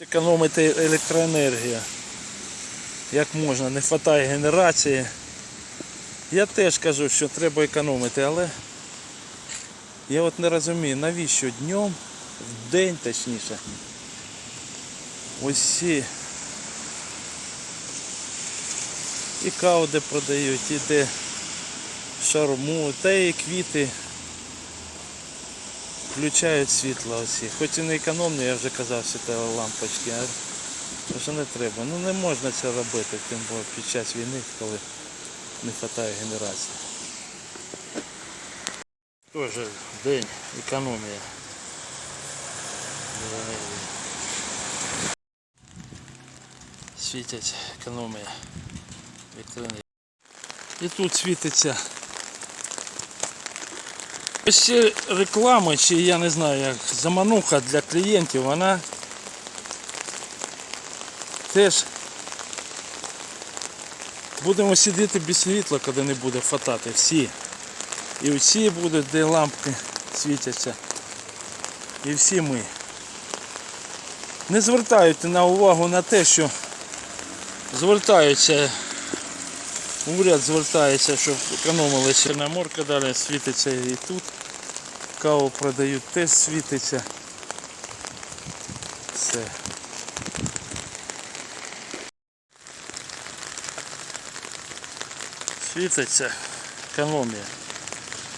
Економити електроенергію. Як можна, не вистачає генерації. Я теж кажу, що треба економити, але я от не розумію, навіщо днем, в день точніше. Ось ці і кауди продають, і де шарму, та і квіти включають світло оці. Хоч і не економні, я вже казав, що це лампочки, а вже не треба. Ну не можна це робити, тим більше під час війни, коли не вистачає генерації. Теж день економія. Світять економія. І тут світиться. Ось ці реклами, чи я не знаю, як замануха для клієнтів, вона теж будемо сидіти без світла, коли не буде хватати всі. І всі будуть, де лампки світяться. І всі ми. Не звертають на увагу на те, що звертаються, уряд звертається, щоб економили Чорноморка далі світиться і тут. Каву продають, теж світиться. Все. Світиться економія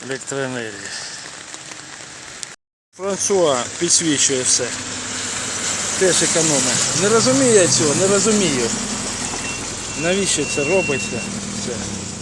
електроенергії. Франсуа підсвічує все. Теж економить. Не розумію я цього, не розумію. Навіщо це робиться? 是。